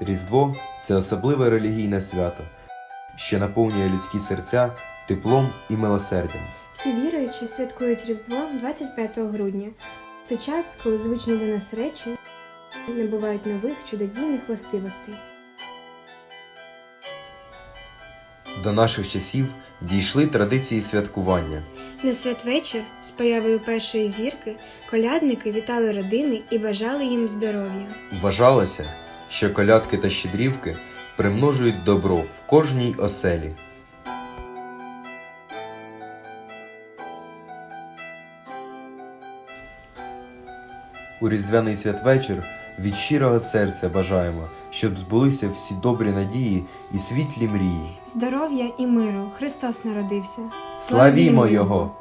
Різдво це особливе релігійне свято, що наповнює людські серця теплом і милосердям. Всі віруючі святкують Різдво 25 грудня. Це час, коли звичні для нас речі набувають нових чудодійних властивостей. До наших часів дійшли традиції святкування. На святвечір з появою першої зірки колядники вітали родини і бажали їм здоров'я. Вважалося, що колядки та щедрівки примножують добро в кожній оселі. У Різдвяний святвечір від щирого серця бажаємо, щоб збулися всі добрі надії і світлі мрії. Здоров'я і миру Христос народився. Славімо Його!